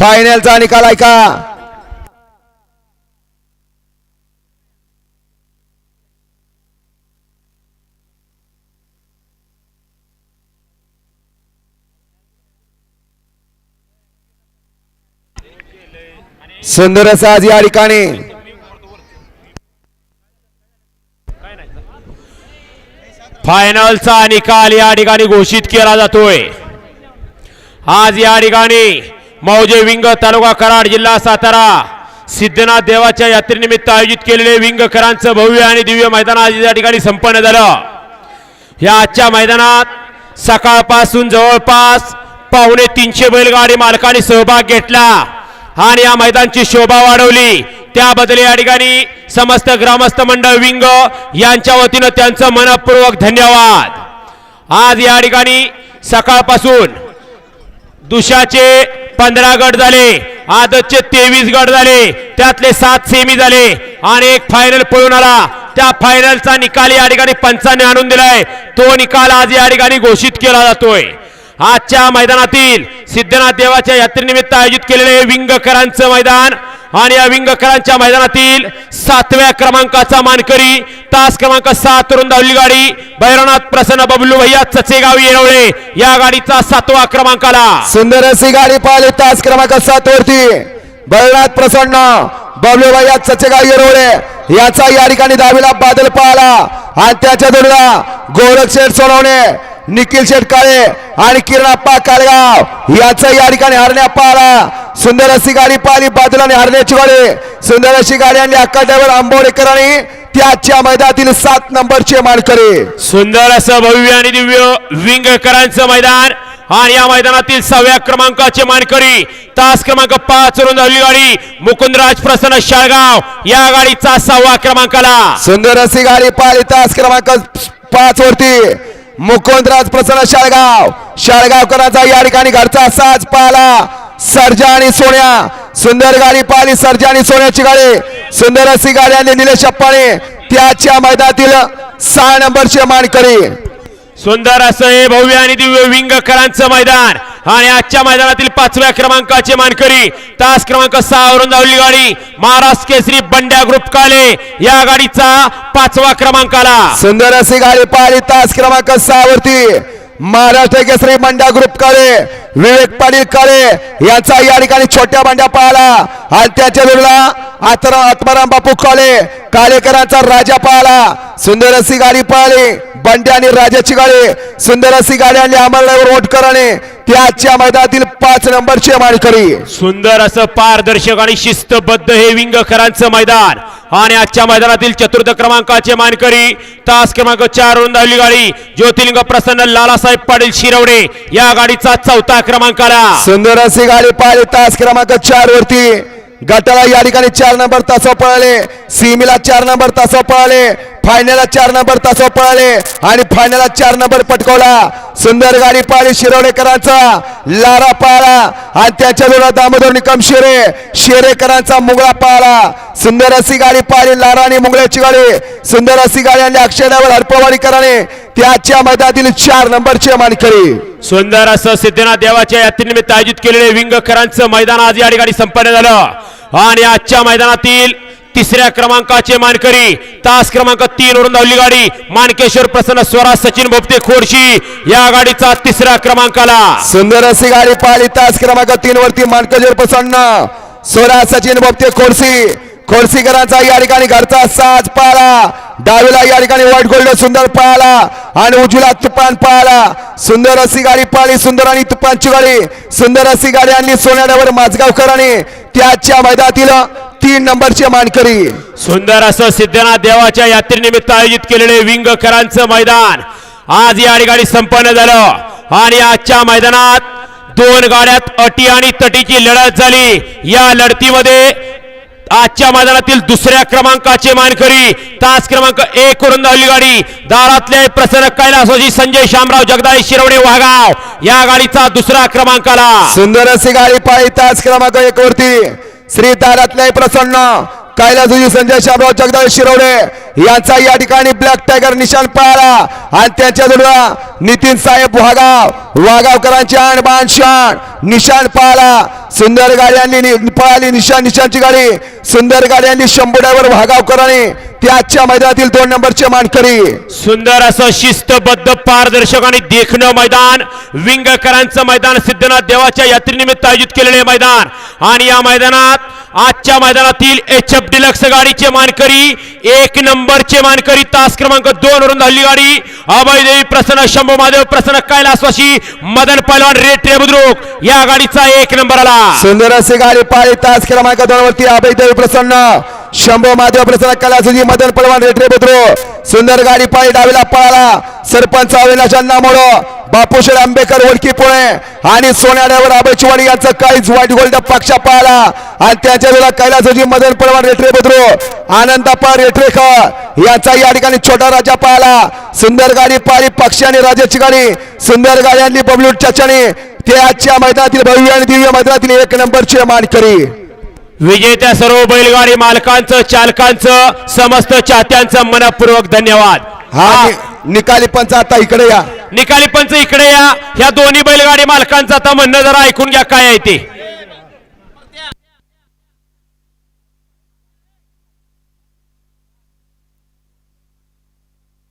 फायनलचा निकाल ऐका सुंदर असा आज या ठिकाणी. फायनलचा निकाल या ठिकाणी घोषित केला जातोय. आज या ठिकाणी मौजे विंग तालुका कराड जिल्हा सातारा. सिद्धनाथ देवाच्या यात्रेनिमित्त आयोजित केलेले विंगकरांचं भव्य आणि दिव्य मैदान आज या ठिकाणी संपन्न झालं. या आजच्या मैदानात सकाळपासून जवळपास पावणे तीनशे बैलगाडी मालकांनी सहभाग घेतला आणि या मैदानची शोभा वाढवली. त्याबद्दल या ठिकाणी समस्त ग्रामस्थ मंडळ विंग यांच्या वतीनं त्यांचं मनपूर्वक धन्यवाद. आज या ठिकाणी सकाळपासून दुशाचे पंधरा गट झाले आदतचे तेवीस गट झाले त्यातले सात सेमी झाले आणि एक फायनल पळून आला. त्या फायनलचा निकाल या ठिकाणी पंचाने आणून दिलाय. तो निकाल आज या ठिकाणी घोषित केला जातोय. आजच्या मैदानातील सिद्धनाथ देवाच्या यात्रेनिमित्त आयोजित केलेले विंगकरांचं मैदान आणि या विंगकरांच्या मैदानातील सातव्या क्रमांकाचा मानकरी तास क्रमांक सात वरून धावली गाडी. भैरवनाथ प्रसन्न बबलू भैया चचेगाव येरवळे या गाडीचा सातवा क्रमांक आला सुंदर अशी गाडी पाहिली तास क्रमांक सात वरती. भैरवनाथ प्रसन्न बबलू भैया चचेगाव येरवळे याचा या ठिकाणी दहावीला बादल पाहला. आणि त्याच्या जोडीला गोरख सोडवणे निखिल शेठ काळे आणि किरणाप्पा काळगाव याचा या ठिकाणी हरण्या पाहला सुंदर अशी गाडी पाहिली आणि हरण्याची गाडी. सुंदर अशी गाडी आणली. अक्का ड्रायव्हर आंबोडेकर आणि त्याच्या मैदानातील सात नंबरचे मानकरी. सुंदर असं भव्य आणि दिव्य विंगकरांचं मैदान. आणि या मैदानातील सहाव्या क्रमांकाचे मानकरी तास क्रमांक पाच वरून धावली गाडी. मुकुंदराज प्रसन्न शाळगाव या गाडीचा सहावा क्रमांक आला सुंदर अशी गाडी पाहिली तास क्रमांक पाच वरती. मुकुंदराज प्रसन्न शाळगाव. शाळगावकरांचा या ठिकाणी घरचा साज पाहिला. सर्जा आणि सोन्या. सुंदर गाडी पाहिली सर्जा आणि सोन्याची गाडी. सुंदर अशी गाडी आणि निलेश अप्पाने. त्याच्या मैदानातील सहा नंबरचे मानकरी. सुंदर असं हे भव्य आणि दिव्य विंगकरांचं मैदान. आणि आजच्या मैदानातील पाचव्या क्रमांकाचे मानकरी तास क्रमांक सहा वरून धावली गाडी महाराष्ट्र केसरी बंड्या ग्रुप काले या गाडीचा पाचवा क्रमांक आला सुंदर अशी गाडी पाहिली तास क्रमांक सहा वरती. महाराष्ट्र केसरी बंड्या ग्रुप काळे विवेक पाटील काळे यांचा या ठिकाणी छोट्या बांड्या पाहिला आणि त्याच्या विरुद्ध आत्मा आत्माराम बापू काळे काळेकरांचा राजा पाहिला सुंदर अशी गाडी पाहिली बंड्या आणि राजाची गाडी. सुंदर अशी गाडी आणि अमरनगर ओटकराने त्याच्या मैदानातील पाच नंबरचे मानकरी. सुंदर असं पारदर्शक आणि शिस्तबद्ध हे विंगकरांचं मैदान. आणि आजच्या मैदानातील चतुर्थ क्रमांकाचे मानकरी तास क्रमांक चार वरून धावली गाडी. ज्योतिर्लिंग प्रसन्न लालासाहेब पाटील शिरवडे या गाडीचा चौथा क्रमांक क्रमांकाला. सुंदर अशी गाडी पाहिली तास क्रमांक चार वरती. गटाला या ठिकाणी चार नंबर तास पळाले. सीमीला चार नंबर तासा पळाले. फायनलला चार नंबर तास पळाले आणि फायनलला चार नंबर पटकवला. सुंदर गाडी पाळी शिरवडेकरांचा लारा पाळा आणि त्याच्या जोडा दामोदर निकम शेरे. शेरेकरांचा मुंगळा पाळा सुंदर अशी गाडी पाळली लारा आणि मुंगळ्याची गाडी. सुंदर अशी गाडी आणली अक्षयडावर हडपवाडीकराने त्याच्या मैदानातील चार नंबरचे मानकरी. सुंदर असं सिद्धनाथ देवाच्या यात्रेनिमित्त आयोजित केलेले विंगकरांचं मैदान आज या ठिकाणी संपन्न झालं. आणि आजच्या मैदानातील तिसऱ्या क्रमांकाचे मानकरी तास क्रमांक तीन वरून धावली गाडी मानकेश्वर प्रसन्न स्वराज सचिन भोपते खोडशी या गाडीचा तिसरा क्रमांक आला सुंदर अशी गाडी पाहिली तास क्रमांक तीन वरती मानकेश्वर प्रसन्न सोळा सचिन भोपते खोडसी खोडसीकरांचा या ठिकाणी घरचा साज पाळा डावीला या ठिकाणी व्हाईट गोल्ड सुंदर पाळला आणि उजवीला तुपान पाळला सुंदर अशी गाडी पाळली सुंदर आणि तुपांची गाडी. सुंदर अशी गाडी आणली सोन्याडावर माझगावकरांनी त्याच्या मैदानातील तीन नंबरचे मानकरी. सुंदर असं सिद्धनाथ देवाच्या यात्रेनिमित्त आयोजित केलेले विंगकरांचं मैदान आज या ठिकाणी संपन्न झालं. आणि आजच्या मैदानात दोन गाड्यात अटी आणि तटीची लढत झाली. या लढतीमध्ये आजच्या मैदानातील दुसऱ्या क्रमांकाचे मानकरी तास क्रमांक एक वरून धावली गाडी. दारातले प्रसन्न कैलासोजी संजय शामराव जगदाई शिरवणे वाघाव या गाडीचा दुसरा क्रमांक आला सुंदर अशी गाडी पाहिली तास क्रमांक एक वरती. श्री तारातले प्रसन्न कैलासजी संजय शामराव जगदाळे शिरवडे यांचा या ठिकाणी ब्लॅक टायगर निशान पाळला आणि त्यांच्या जोडीला नितीन साहेब वाघाव. वाघावकरांची आण बाण शाण निशाण पाळला सुंदर गाड्यांनी पळाली निशान निशाणची गाडी. सुंदर गाड्यांनी शंभरावर ड्रायव्हर वाघावकरांनी मैदानातील दोन नंबरचे मानकरी. सुंदर असं शिस्तबद्ध पारदर्शक आणि देखणं मैदान. विंगकरांचं मैदान सिद्धनाथ देवाच्या यात्रेनिमित्त आयोजित केलेले मैदान. आणि या मैदानात आजच्या मैदानातील एच एफ डिलक्स गाडीचे मानकरी एक नंबरचे मानकरी तास क्रमांक दोन वरून धावली गाडी. अभयदेवी प्रसन्न शंभू महादेव प्रसन्न कैलासवाशी मदन पैलवान रेट्रे बुद्रुक. या गाडीचा एक नंबर आला. सुंदर असे गाडी पाळी तास क्रमांक दोन वरती अभयदेवी प्रसन्न. शंभो महादेव प्रसाद कलासुजी मदन पलवान रेटरे बुद्रो सुंदर गाडी पाय डावीला पळाला सरपंच अविनाश अण्णा मोडो बापूशेड आंबेकर ओळखी पुणे आणि सोन्याड्यावर अभय चिवाडी यांचं काहीच वाईट गोल्ड पक्षा पाहिला आणि त्याच्या वेळेला कैलासजी मदन पलवान रेटरे बुद्रो आनंदापा रेटरेकर यांचा या ठिकाणी छोटा राजा पाहिला सुंदर गाडी पाळी पक्षी आणि राजाची गाडी सुंदर गाडी आणली बबलूट चचणी ते आजच्या मैदानातील भव्य आणि दिव्य मैदानातील एक नंबरचे मानकरी. विजेत्या सर्व बैलगाडी मालकांचं चालकांचं समस्त चाहत्यांचं मनपूर्वक धन्यवाद. हा निकाली पंच आता इकडे या. निकाली पंच इकडे या. ह्या दोन्ही बैलगाडी मालकांचं आता म्हणणं जरा ऐकून घ्या काय आहे ते.